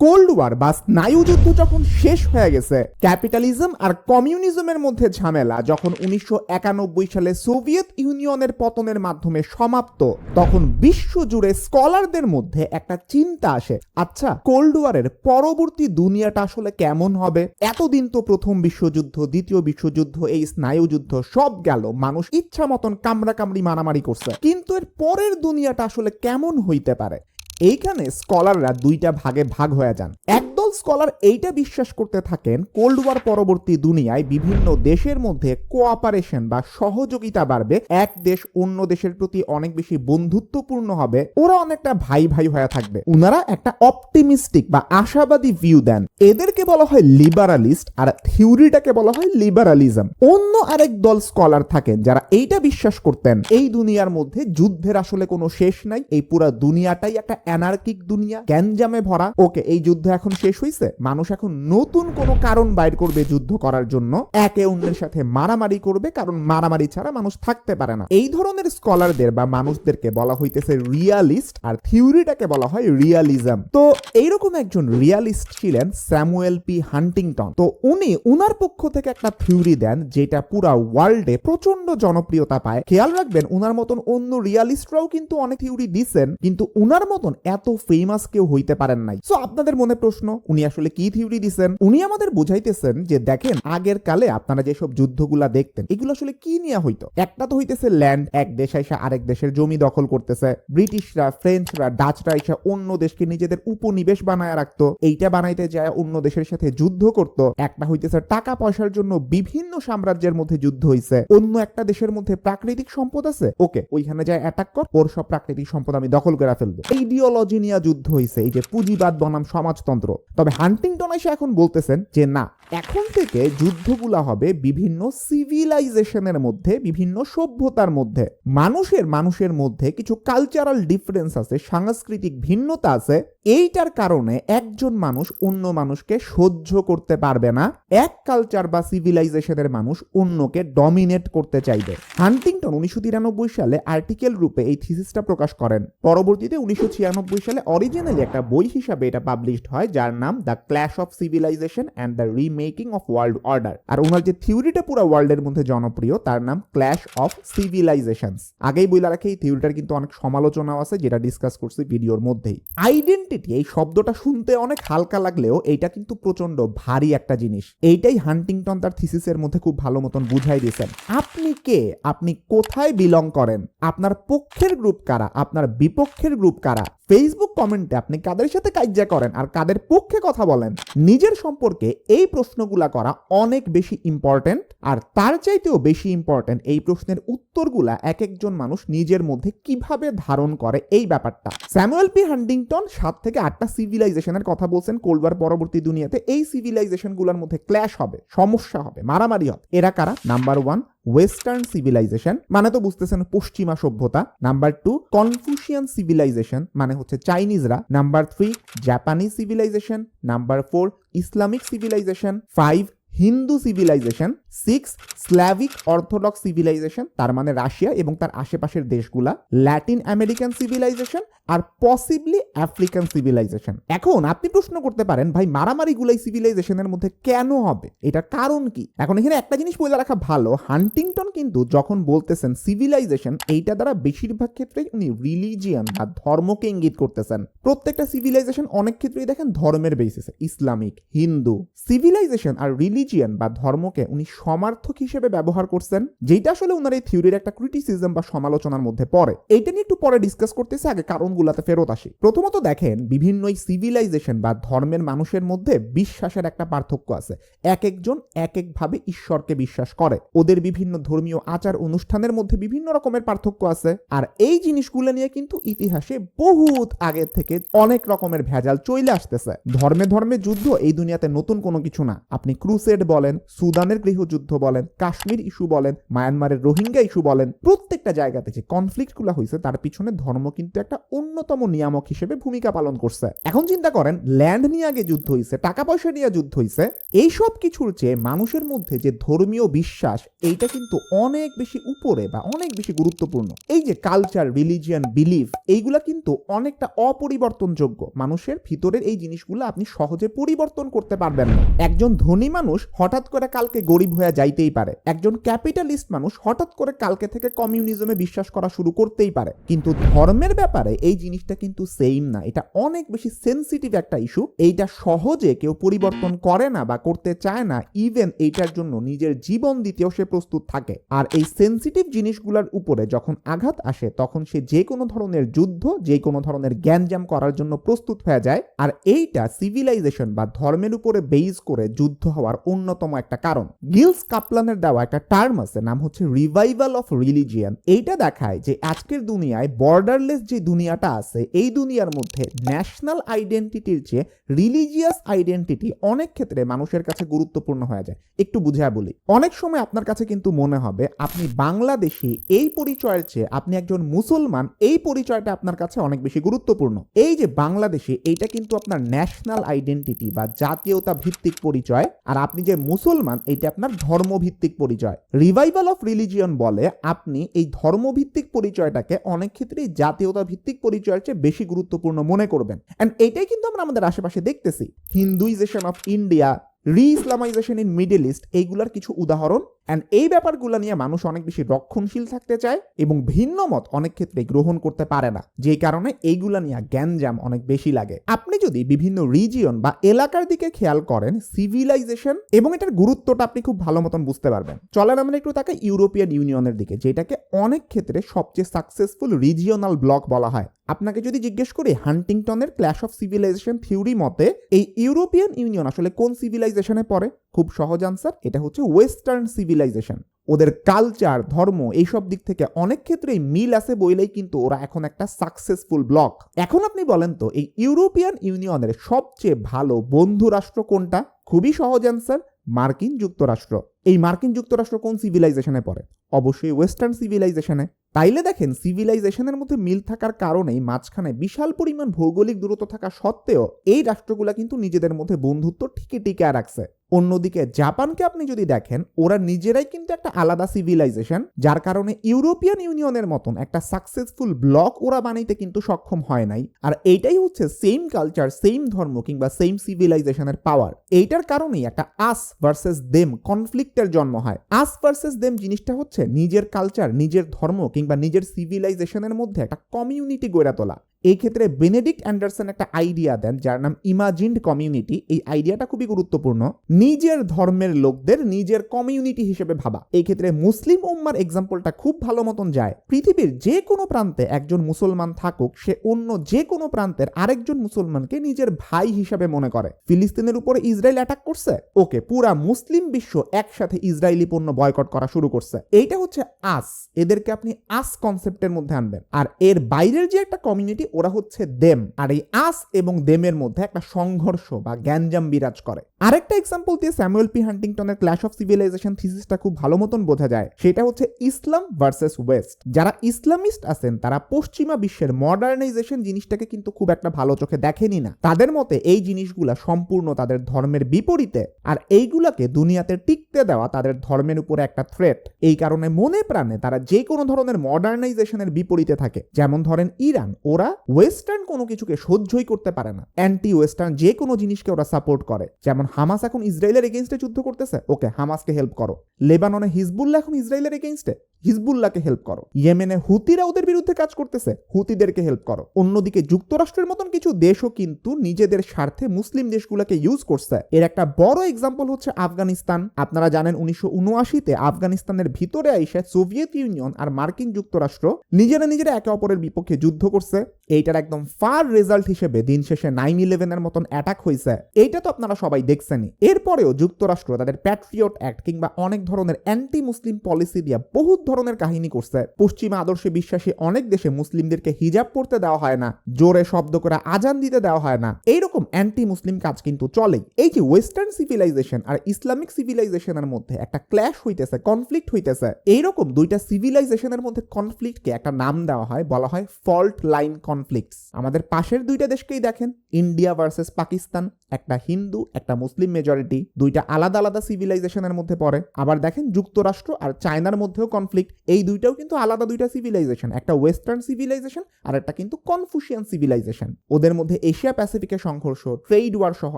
Cold war বা স্নায়ুযুদ্ধ যখন শেষ হয়ে গেছে ক্যাপিটালিজম আর কমিউনিজমের মধ্যে ঝামেলা যখন উনিশশো একানব্বই সালে সোভিয়েত ইউনিয়নের পতনের মাধ্যমে সমাপ্ত, তখন বিশ্বজুড়ে স্কলারদের মধ্যে একটা চিন্তা আসে আচ্ছা কোল্ড ওয়ারের পরবর্তী দুনিয়াটা আসলে কেমন হবে? এতদিন তো প্রথম বিশ্বযুদ্ধ, দ্বিতীয় বিশ্বযুদ্ধ, এই স্নায়ুযুদ্ধ সব গেল, মানুষ ইচ্ছা মতন কামড়াকামড়ি মারামারি করছে। কিন্তু এর পরের দুনিয়াটা আসলে কেমন হইতে পারে? এইখানে স্কলাররা দুইটা ভাগে ভাগ হয়ে যান। একদল স্কলার এইটা বিশ্বাস করতে থাকেন, কোল্ড ওয়ার পরবর্তী দুনিয়ায় বিভিন্ন দেশের মধ্যে কোঅপারেশন বা সহযোগিতা বাড়বে, এক দেশ অন্য দেশের প্রতি অনেক বেশি বন্ধুত্বপূর্ণ হবে, ওরা অনেকটা ভাই ভাই হয়ে থাকবে। উনারা একটা অপটিমিস্টিক বা আশাবাদী ভিউ দেন। এদেরকে বলা হয় লিবারালিস্ট আর থিওরিটাকে বলা হয় লিবারালিজম। অন্য আরেক দল স্কলার থাকেন যারা এইটা বিশ্বাস করতেন, এই দুনিয়ার মধ্যে যুদ্ধের আসলে কোনো শেষ নাই, এই পুরা দুনিয়াটাই একটা অ্যানার্কিক দুনিয়া, গ্যাঞ্জামে ভরা। ওকে, এই যুদ্ধ এখন শেষ হইছে। মানুষ এখন নতুন কোনো কারণ বাইর করবে যুদ্ধ করার জন্য। একে অন্যের সাথে মারামারি করবে, কারণ মারামারি ছাড়া মানুষ থাকতে পারে না। এই ধরনের স্কলারদের বা মানুষদেরকে বলা হইতেছে রিয়ালিস্ট, আর থিওরিটাকে বলা হয় রিয়ালিজম। তো এইরকম একজন রিয়ালিস্ট ছিলেন স্যামুয়েল পি হান্টিংটন। তো উনি উনার পক্ষ থেকে একটা থিওরি দেন, যেটা পুরা ওয়ার্ল্ডে প্রচণ্ড জনপ্রিয়তা পায়। খেয়াল রাখবেন, উনার মতন অন্য রিয়ালিস্টরাও কিন্তু অনেক থিওরি দিছেন, কিন্তু উনার মতন এত ফেমাস কেউ হইতে পারেন নাই। সো আপনাদের মনে প্রশ্ন, উনি আসলে কি থিওরি দিছেন? উনি আমাদের বুঝাইতেছেন যে, দেখেন, আগের কালে আপনারা যেসব যুদ্ধগুলা দেখতেন, এগুলো আসলে কি নিয়ে হইতো? একটা তো হইতেছে ল্যান্ড এক দেশ এসে আরেক দেশের জমি দখল করতেছে। ব্রিটিশরা, ফ্রেঞ্চরা, ডাচরা এসে অন্য দেশকে নিজেদের উপনিবেশ বানায় রাখতো। এইটা বানাইতে যায় অন্য দেশের সাথে যুদ্ধ করত। একটা হইতেছে টাকা পয়সার জন্য বিভিন্ন সাম্রাজ্যের মধ্যে যুদ্ধ হইছে। অন্য একটা দেশের মধ্যে প্রাকৃতিক সম্পদ আছে। ওকে, ওইখানে যায় অ্যাটাক কর, ওর সব প্রাকৃতিক সম্পদ আমি দখল করে ফেলব। আইডিওলজি নিয়ে যুদ্ধ হইছে, এই যে পুঁজিবাদ বনাম সমাজতন্ত্র। তবে হান্টিংটন এসে এখন বলতেছেন যে, না এখন থেকে যুদ্ধগুলা হবে বিভিন্ন সিভিলাইজেশনের মধ্যে, বিভিন্ন সভ্যতার মধ্যে। মানুষের মানুষের মধ্যে কিছু কালচারাল ডিফারেন্স আছে, সাংস্কৃতিক ভিন্নতা আছে। এইটার কারণে একজন মানুষ অন্য মানুষকে সহ্য করতে পারবে না। এক কালচার বা সিভিলাইজেশনের মানুষ অন্যকে ডমিনেট করতে চাইবে। হান্টিংটন উনিশশো তিরানব্বই সালে আর্টিকেল রূপে এই থিসিসটা প্রকাশ করেন। পরবর্তীতে উনিশশো ছিয়ানব্বই সালে অরিজিনালি একটা বই হিসাবে এটা পাবলিশড হয়, যার নাম the clash of civilization and the remaking of world order আর ওনার যে থিওরিটা পুরো ওয়ার্ল্ডের মধ্যে জনপ্রিয়, তার নাম ক্ল্যাশ অফ সিভিলাইজেশনস আগেই বইলা রাখে, এই থিওরিটার কিন্তু অনেক সমালোচনাও আছে, যেটা ডিসকাস করছি ভিডিওর মধ্যেই। আইডেন্টিটি এই শব্দটা শুনতে অনেক হালকা লাগলেও এইটা কিন্তু প্রচণ্ড ভারী একটা জিনিস। এইটাই হান্টিংটন তার থিসিসের মধ্যে খুব ভালো মতন বুঝাই দিয়েছেন। আপনি কে? আপনি কোথায় বিলং করেন? আপনার পক্ষের গ্রুপ কারা? আপনার বিপক্ষের গ্রুপ কারা? ফেসবুক কমেন্টে আপনি কাদের সাথে কাজ্যা করেন আর কাদের পক্ষে কথা বলেন? নিজের সম্পর্কে এই প্রশ্নগুলা করা অনেক বেশি ইম্পর্টেন্ট আর তার চাইতেও বেশি ইম্পর্টেন্ট এই প্রশ্নের উত্তরগুলা এক একজন মানুষ নিজের মধ্যে কীভাবে ধারণ করে এই ব্যাপারটা। স্যামুয়েল পি হান্ডিংটন সাত থেকে আটটা সিভিলাইজেশনের কথা বলছেন কোলবার পরবর্তী দুনিয়াতে এই সিভিলাইজেশনগুলোর মধ্যে ক্ল্যাশ হবে, সমস্যা হবে, মারামারি হবে। এরা কারা? নাম্বার ওয়ান ওয়েস্টার্ন সিভিলাইজেশন মানে তো বুঝতেছেন পশ্চিমা সভ্যতা। নাম্বার টু কনফুশিয়ান সিভিলাইজেশন মানে হচ্ছে চাইনিজরা। Number three Japanese civilization number four Islamic civilization five Hindu civilization six Slavic Orthodox civilization তার মানে রাশিয়া এবং তার আশেপাশের দেশগুলা ল্যাটিন আমেরিকান সিভিলাইজেশন আর পসিবলি আফ্রিকান সিভিলাইজেশন এখন আপনি প্রশ্ন করতে পারেন, ভাই, মারামারিগুলাই সিভিলাইজেশনের মধ্যে কেন হবে? এটার কারণ কি? এখন এখানে একটা জিনিস বলে রাখা ভালো হান্টিংটন কিন্তু যখন বলতেছেন সিভিলাইজেশন এইটা দ্বারা বেশিরভাগ ক্ষেত্রে উনি রিলিজিয়ান বা ধর্মকে ইঙ্গিত করতেছেন। প্রত্যেকটা সিভিলাইজেশন অনেক ক্ষেত্রেই দেখেন ধর্মের বেসিসে ইসলামিক, হিন্দু। সিভিলাইজেশন আর রিলিজিয়ান বা ধর্মকে উনি সমার্থক হিসেবে ব্যবহার করছেন যেটা আসলে ওনার এই থিওরির একটা ক্রিটিসিজম বা সমালোচনার মধ্যে পড়ে। এইটা নিয়ে একটু পরে ডিসকাস করতেছে, আগে কারণগুলোতে ফেরত আসি। প্রথমত দেখেন, বিভিন্ন সিভিলাইজেশন বা ধর্মের মানুষের মধ্যে বিশ্বাসের একটা পার্থক্য আছে। এক একজন এক একভাবে ঈশ্বরকে বিশ্বাস করে। ওদের বিভিন্ন ধর্মীয় আচার অনুষ্ঠানের মধ্যে বিভিন্ন রকমের পার্থক্য আছে। আর এই জিনিসগুলো নিয়ে কিন্তু ইতিহাসে বহুত আগে থেকে অনেক রকমের ভেজাল চলে আসতেছে। ধর্মে ধর্মে যুদ্ধ, এই দুনিয়াতে নতুন কোনো কিছু না। আপনি ক্রুসেড বলেন, সুদানের গৃহযুদ্ধ যুদ্ধ বলেন, কাশ্মীর ইস্যু বলেন, মায়ানমারের রোহিঙ্গা ইস্যু বলেন, প্রত্যেকটা জায়গাতে যে কনফ্লিক্টগুলো হয়েছে তার পিছনে ধর্ম কিন্তু একটা অন্যতম নিয়ামক হিসেবে ভূমিকা পালন করছে। এখন চিন্তা করেন ল্যান্ড নিয়ে আগে যুদ্ধ হয়েছে টাকা পয়সা নিয়ে যুদ্ধ হয়েছে এই সব কিছুর চেয়ে মানুষের মধ্যে যে ধর্মীয় বিশ্বাস, এইটা কিন্তু অনেক বেশি উপরে বা অনেক বেশি গুরুত্বপূর্ণ। এই যে কালচার রিলিজিয়ান বিলিফ এইগুলা কিন্তু অনেকটা অপরিবর্তনযোগ্য। মানুষের ভিতরের এই জিনিসগুলো আপনি সহজে পরিবর্তন করতে পারবেন না। একজন ধনী মানুষ হঠাৎ করে কালকে গরিব হয়ে যাইতেই পারে। একজন ক্যাপিটালিস্ট মানুষ হঠাৎ করে কালকে থেকে কমিউনিজমে বিশ্বাস করা শুরু করতেই পারে। কিন্তু ধর্মের ব্যাপারে এই জিনিসটা কিন্তু সেম না। এটা অনেক বেশি সেন্সিটিভ একটা ইস্যু এইটা সহজে কেউ পরিবর্তন করে না বা করতে চায় না। ইভেন এইটার জন্য নিজের জীবন দিতেও সে প্রস্তুত থাকে। আর এই সেন্সিটিভ জিনিসগুলোর উপরে যখন আঘাত আসে, তখন সে যে কোনো ধরনের যুদ্ধ যে কোনো ধরনের জ্ঞানজাম করার জন্য প্রস্তুত হয়ে যায়। আর এইটা সিভিলাইজেশন বা ধর্মের উপরে বেইজ করে যুদ্ধ হওয়ার অন্যতম একটা কারণ। গিলস কাপলানের দেওয়া একটা টার্ম আছে, নাম হচ্ছে রিভাইভাল অফ রিলিজিয়ান এইটা দেখায় যে আজকের দুনিয়ায় বর্ডারলেস যে দুনিয়াটা আছে, এই দুনিয়ার মধ্যে ন্যাশনাল আইডেন্টিটির চেয়ে রিলিজিয়াস আইডেন্টিটি অনেক ক্ষেত্রে মানুষের কাছে গুরুত্বপূর্ণ হয়ে যায়। একটু বুঝিয়ে বলি। অনেক সময় আপনার কাছে কিন্তু মনে হবে, আপনি বাংলাদেশি, এই পরিচয়ের চেয়ে আপনি একজন মুসলমান, এই পরিচয়টা আপনার কাছে অনেক বেশি গুরুত্বপূর্ণ। এই যে বাংলাদেশি, এইটা কিন্তু আপনার ন্যাশনাল আইডেন্টিটি বা জাতীয়তা ভিত্তিক পরিচয়। আর আপনি যে মুসলমান, এইটা আপনার ধর্মভিত্তিক পরিচয়। রিভাইভাল অফ রিলিজিয়ন বলে আপনি এই ধর্মভিত্তিক পরিচয়টাকে অনেক ক্ষেত্রেই জাতীয়তা ভিত্তিক পরিচয়ের চেয়ে বেশি গুরুত্বপূর্ণ মনে করবেন। অ্যান্ড এটাই কিন্তু আমরা আমাদের আশেপাশে দেখতেছি। Hinduization of India re Islamization in Middle East এইগুলার কিছু উদাহরণ অ্যান্ড এই ব্যাপারগুলো নিয়ে মানুষ অনেক বেশি রক্ষণশীল থাকতে চায় এবং ভিন্ন মত অনেক ক্ষেত্রে গ্রহণ করতে পারে না। যেই কারণে এইগুলা নিয়ে জ্ঞানজাম অনেক বেশি লাগে। আপনি যদি বিভিন্ন রিজিয়ন বা এলাকার দিকে খেয়াল করেন সিভিলাইজেশন এবং এটার গুরুত্বটা আপনি খুব ভালো মতন বুঝতে পারবেন। চলেন আমরা একটু তাকে ইউরোপিয়ান ইউনিয়নের দিকে, যেটাকে অনেক ক্ষেত্রে সবচেয়ে সাকসেসফুল রিজিয়নাল ব্লক বলা হয়। আপনাকে যদি জিজ্ঞেস করি হান্টিংটনের ক্ল্যাশ অফ সিভিলাইজেশন থিওরি মতে এই ইউরোপিয়ান ইউনিয়ন আসলে কোন সিভিলাইজেশনে পড়ে? খুব সহজ আনসার এটা হচ্ছে ওয়েস্টার্ন সিভিলাইজেশন ওদের কালচার ধর্ম, এইসব দিক থেকে অনেক ক্ষেত্রেই মিল আছে বইলেই কিন্তু ওরা এখন একটা সাকসেসফুল ব্লক এখন আপনি বলেন তো, এই ইউরোপিয়ান ইউনিয়নের সবচেয়ে ভালো বন্ধু রাষ্ট্র কোনটা? খুবই সহজ অ্যান্সার মার্কিন যুক্তরাষ্ট্র। এই মার্কিন যুক্তরাষ্ট্র কোন সিভিলাইজেশনে পড়ে? অবশ্যই ওয়েস্টার্ন সিভিলাইজেশনে তাইলে দেখেন সিভিলাইজেশনের মধ্যে মিল থাকার কারণেই মাঝখানে বিশাল পরিমাণ ভৌগোলিক দূরত্ব থাকা সত্ত্বেও এই রাষ্ট্রগুলা কিন্তু নিজেদের মধ্যে বন্ধুত্ব ঠিকই টিকে রাখছে। অন্যদিকে জাপানকে আপনি যদি দেখেন, ওরা নিজেরাই কিন্তু একটা আলাদা সিভিলাইজেশন যার কারণে ইউরোপিয়ান ইউনিয়নের মতন একটা সাকসেসফুল ব্লক ওরা বানাইতে কিন্তু সক্ষম হয় নাই। আর এইটাই হচ্ছে সেম কালচার সেম ধর্ম কিংবা সেম সিভিলাইজেশনের পাওয়ার এইটার কারণেই একটা আস ভার্সেস দেম কনফ্লিক্টের জন্ম হয়। আস ভার্সেস দেম জিনিসটা হচ্ছে নিজের কালচার নিজের ধর্ম কিংবা নিজের সিভিলাইজেশনের মধ্যে একটা কমিউনিটি গড়ে তোলা। এই ক্ষেত্রে বেনেডিক্ট অ্যান্ডারসন একটা আইডিয়া দেন, যার নাম ইমাজিন্ড কমিউনিটি এই আইডিয়াটা খুবই গুরুত্বপূর্ণ। নিজের ধর্মের লোকদের নিজের কমিউনিটি হিসেবে ভাবা। এই ক্ষেত্রে মুসলিম উম্মার এক্সাম্পলটা খুব ভালো মতন যায়। পৃথিবীর যে কোনো প্রান্তে একজন মুসলমান থাকুক, সে অন্য যে কোনো প্রান্তের আরেকজন মুসলমানকে নিজের ভাই হিসাবে মনে করে। ফিলিস্তিনের উপরে ইসরায়েল অ্যাটাক করছে? ওকে, পুরা মুসলিম বিশ্ব একসাথে ইসরায়েলি পণ্য বয়কট করা শুরু করছে। এইটা হচ্ছে আস এদেরকে আপনি আস কনসেপ্টের মধ্যে আনবেন। আর এর বাইরের যে একটা কমিউনিটি ওরা হচ্ছে দেম। আর এই আস এবং দেমের মধ্যে একটা সংঘর্ষ বা গ্যাঞ্জাম বিরাজ করে। আরেকটা এক্সাম্পল দিয়ে স্যামুয়েল পি হান্টিংটনের ক্ল্যাশ অফ সিভিলাইজেশন থিসিসটা খুব ভালো মতন বোঝা যায়। সেটা হচ্ছে ইসলাম ভার্সেস ওয়েস্ট যারা ইসলামিস্ট আছেন, তারা পশ্চিমা বিশ্বের মডার্নাইজেশন জিনিসটাকে কিন্তু খুব একটা ভালো চোখে দেখেনি না। তাদের মতে এই জিনিসগুলা সম্পূর্ণ তাদের ধর্মের বিপরীতে, আর এইগুলাকে দুনিয়াতে টিকতে দেওয়া তাদের ধর্মের উপরে একটা থ্রেট এই কারণে মনে প্রাণে তারা যে কোনো ধরনের মডার্নাইজেশনের বিপরীতে থাকে। যেমন ধরেন ইরান, ওরা ওয়েস্টার্ন কোনো কিছুকে সহ্যই করতে পারে না। অ্যান্টি ওয়েস্টার্ন যে কোনো জিনিসকে ওরা সাপোর্ট করে। যেমন হামাস এখন ইসরায়েলের এগেনস্টে যুদ্ধ করতেছে। ওকে, হামাসকে হেল্প করো। লেবাননে হিজবুল্লাহ এখন ইসরায়েলের এগেনস্টে হিজবুল্লাহকে হেল্প করো। ইয়েমেনে হুতিরা ওদের বিরুদ্ধে কাজ করতেছে। হুতিদেরকে হেল্প করো। অন্যদিকে যুক্তরাষ্ট্রের মতন কিছু দেশও কিন্তু নিজেদের স্বার্থে মুসলিম দেশগুলোকে ইউজ করছে। এর একটা বড় এক্সাম্পল হচ্ছে আফগানিস্তান। আপনারা জানেন উনিশশো উনআশিতে আফগানিস্তানের ভিতরে আইসে সোভিয়েত ইউনিয়ন আর মার্কিন যুক্তরাষ্ট্র নিজেরা নিজেরা একে অপরের বিপক্ষে যুদ্ধ করছে। এইটার একদম ফার রেজাল্ট হিসেবে দিন শেষে নাইন ইলেভেনের মতন অ্যাটাক হয়েছে এইটা তো আপনারা সবাই দেখছেনই। এরপরেও যুক্তরাষ্ট্র, তাদের প্যাট্রিয়ট অ্যাক্ট কিংবা অনেক ধরনের অ্যান্টি মুসলিম পলিসি দিয়ে বহুত ধরনের কাহিনী করছে। পশ্চিমা আদর্শে বিশ্বাসী অনেক দেশে মুসলিমদেরকে হিজাব পড়তে দেওয়া হয় না, জোরে শব্দ করে আজান দিতে দেওয়া হয় না। এইরকম অ্যান্টি মুসলিম কাজ কিন্তু চলেই। এই যে ওয়েস্টার্ন সিভিলাইজেশন আর ইসলামিক সিভিলাইজেশনের মধ্যে একটা ক্ল্যাশ হইতেছে কনফ্লিক্ট হইতেছে। এইরকম দুইটা সিভিলাইজেশনের মধ্যে কনফ্লিক্টকে একটা নাম দেওয়া হয়, বলা হয় ফল্ট লাইন কনফ্লিক্টস আমাদের পাশের দুইটা দেশকেই দেখেন ইন্ডিয়া ভার্সেস পাকিস্তান একটা হিন্দু, একটা মুসলিম মেজরিটি দুইটা আলাদা আলাদা সিভিলাইজেশনের মধ্যে পড়ে। আবার দেখেন যুক্তরাষ্ট্র আর চায়নার মধ্যেও কনফ্লিক্ট এই দুইটাও কিন্তু আলাদা দুইটা সিভিলাইজেশন একটা ওয়েস্টার্ন সিভিলাইজেশন আর একটা কিন্তু কনফুশিয়ান সিভিলাইজেশন ওদের মধ্যে এশিয়া প্যাসিফিকের সংঘর্ষ ট্রেড ওয়ার সহ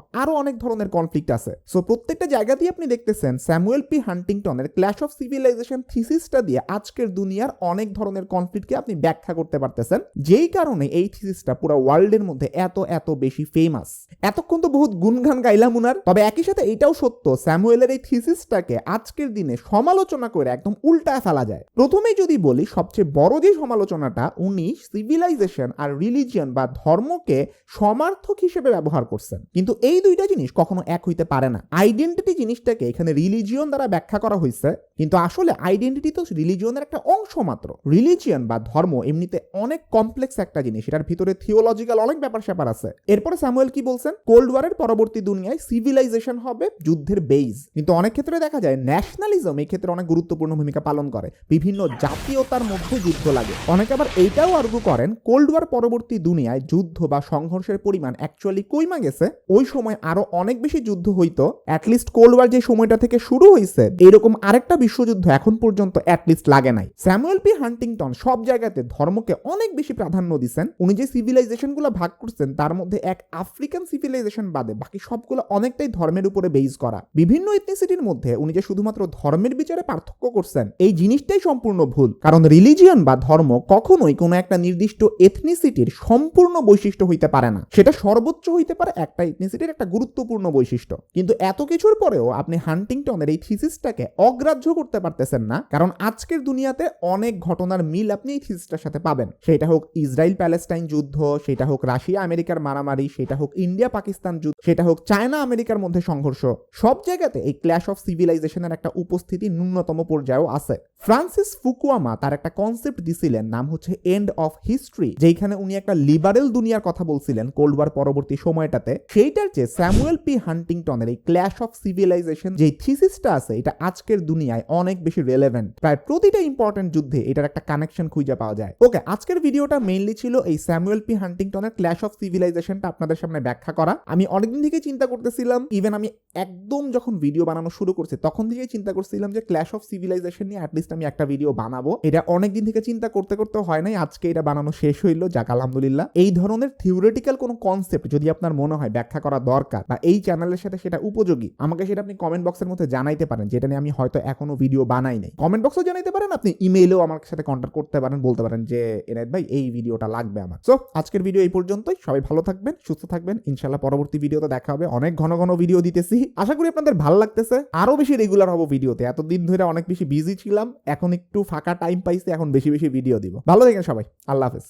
আরও অনেক ধরনের কনফ্লিক্ট আছে। সো প্রত্যেকটা জায়গাতেই আপনি দেখতেছেন স্যামুয়েল পি হান্টিংটনের ক্ল্যাশ অফ সিভিলাইজেশন থিসিসটা দিয়ে আজকের দুনিয়ার অনেক ধরনের কনফ্লিক্টকে আপনি ব্যাখ্যা করতে পারতেছেন। যেই কারণে এই থিসিসটা পুরো ওয়ার্ল্ডের মধ্যে এত এত বেশি ফেমাস এতক্ষণ তো বহুত গুনগান গাইলাম উনার। তবে একই সাথে এটাও সত্য, স্যামুয়েলের এই থিসিসটাকে আজকের দিনে সমালোচনা করে একদম উল্টায় ফেলা যায়। প্রথমেই যদি বলি, সবচেয়ে বড় যে সমালোচনাটা উনি সিভিলাইজেশন আর রিলিজিয়ন বা ধর্মকে সমার্থক হিসেবে ব্যবহার করছেন। কিন্তু এই দুইটা জিনিস কখনো এক হইতে পারে না। আইডেন্টিটি জিনিসটাকে এখানে রিলিজিয়ন দ্বারা ব্যাখ্যা করা হয়েছে কিন্তু আসলে আইডেন্টিটি তো রিলিজিয়নের একটা অংশ মাত্র। রিলিজিয়ন বা ধর্ম এমনিতে অনেক কমপ্লেক্স একটা জিনিস, এটার ভিতরে থিওলজিক্যাল অনেক ব্যাপার স্যাপার আছে। এরপরে স্যামুয়েল কি বলছেন? কোল্ড ওয়ারের পরবর্তী দুনিয়ায় সিভিলাইজেশন হবে যুদ্ধের বেইজ কিন্তু অনেক ক্ষেত্রে দেখা যায় ন্যাশনালিজম এই ক্ষেত্রে অনেক গুরুত্বপূর্ণ ভূমিকা পালন করে। বিভিন্ন জাতীয়তার মধ্যে যুদ্ধ লাগে। অনেকে আবার এইটাও আর্গু করেন কোল্ড ওয়ার পরবর্তী দুনিয়ায় যুদ্ধ বা সংঘর্ষের পরিমাণ অ্যাকচুয়ালি কইমা গেছে। ওই সময় আরও অনেক বেশি যুদ্ধ হইতো। অ্যাটলিস্ট কোল্ড ওয়ার যে সময়টা থেকে শুরু হয়েছে এরকম আরেকটা বিশ্বযুদ্ধ এখন পর্যন্ত অ্যাটলিস্ট লাগে নাই। স্যামুয়েল পি হান্টিংটন সব জায়গাতে ধর্মকে অনেক বেশি প্রাধান্য দিচ্ছেন উনি যে সিভিলাইজেশনগুলো ভাগ করছেন, তার মধ্যে এক আফ্রিকান সিভিলাইজেশন বাদে বাকি সবগুলো অনেকটাই ধর্মের উপরে বেস করা। বিভিন্ন ইথনিসিটির মধ্যে উনি যে শুধুমাত্র ধর্মের বিচারে পার্থক্য করছেন, এই জিনিসটাই সম্পূর্ণ ভুল। কারণ রিলিজিয়ন বা ধর্ম কখনোই কোনো একটা নির্দিষ্ট এথনিসিটির সম্পূর্ণ বৈশিষ্ট্য হইতে পারে না। সেটা সর্বোচ্চ হইতে পারে একটা ইথনিসিটির একটা গুরুত্বপূর্ণ বৈশিষ্ট্য। কিন্তু এত কিছুর পরেও আপনি হান্টিংটনের এই থিসিসটাকে অগ্রাহ্য করতে পারতেছেন না, কারণ আজকের দুনিয়াতে অনেক ঘটনার মিল আপনি এই থিসিসটার সাথে পাবেন। সেটা হোক ইসরায়েল প্যালেস্টাইন যুদ্ধ, সেটা হোক রাশিয়া আমেরিকার মারামারি, সেটা হোক ইন্ডিয়া পাকিস্তান যুদ্ধ সেটা হোক চায়না, আমেরিকার মধ্যে সংঘর্ষ। সব জায়গাতে এই ক্ল্যাশ অফ সিভিলাইজেশনের একটা উপস্থিতি ন্যূনতম পর্যায়েও আছে। ফ্রান্সিস ফুকুয়ামা তার একটা কনসেপ্ট দিছিলেন, নাম হচ্ছে এন্ড অফ হিস্ট্রি যেখানে উনি একটা লিবারেল দুনিয়ার কথা বলছিলেন কোল্ড ওয়ার পরবর্তী সময়টাতে। সেইটার চেয়ে স্যামুয়েল পি. হান্টিংটনের এই ক্ল্যাশ অফ সিভিলাইজেশন যে থিসিসটা আছে, এটা আজকের দুনিয়ায় অনেক বেশি রেলেভেন্ট প্রায় প্রতিটা ইম্পর্টেন্ট যুদ্ধে এটার একটা কানেকশন খুঁজে পাওয়া যায়। ওকে আজকের ভিডিওটা মেইনলি ছিল এই স্যামুয়েল পি. হান্টিংটনের ক্ল্যাশ অফ সিভিলাইজেশনটা আপনাদের সামনে ব্যাখ্যা করা। আমি অনেকদিন থেকে চিন্তা করতেছিলাম ইভেন আমি একদম যখন ভিডিও বানানো শুরু করছি, তখন থেকেই চিন্তা করছিলাম যে ক্ল্যাশ অফ সিভিলাইজেশন নিয়ে অ্যাটলিস্ট আমি একটা ভিডিও বানাবো। এটা অনেকদিন থেকে চিন্তা করতে করতে হয় নাই, আজকে এটা বানানো শেষ হইল, যাক আলহামদুলিল্লাহ। এই ধরনের থিওরিটিক্যাল কোনো কনসেপ্ট যদি আপনার মনে হয় ব্যাখ্যা করা দরকার বা এই চ্যানেলের সাথে সেটা উপযোগী, আমাকে সেটা আপনি কমেন্ট বক্সের মধ্যে জানাইতে পারেন, যেটা নিয়ে আমি হয়তো এখনও ভিডিও বানাই নাই। কমেন্ট বক্সও জানাইতে পারেন, আপনি ইমেইলেও আমার সাথে কন্ট্যাক্ট করতে পারেন, বলতে পারেন যে, এনায়ত ভাই, এই ভিডিওটা লাগবে আমার। সো আজকের ভিডিও এই পর্যন্তই, সবাই ভালো থাকবেন, সুস্থ থাকবেন ইনশাল্লাহ পরবর্তী ভিডিওতে দেখা হবে। অনেক ঘন ঘন ভিডিও দিতেছি। আশা করি আপনাদের ভালো লাগতেছে। আরও বেশি রেগুলার হব ভিডিওতে। এতদিন ধরে অনেক বেশি বিজি ছিলাম। এখন একটু ফাঁকা টাইম পাইছি। এখন বেশি বেশি ভিডিও দিব। ভালো থাকেন সবাই। আল্লাহ হাফেজ।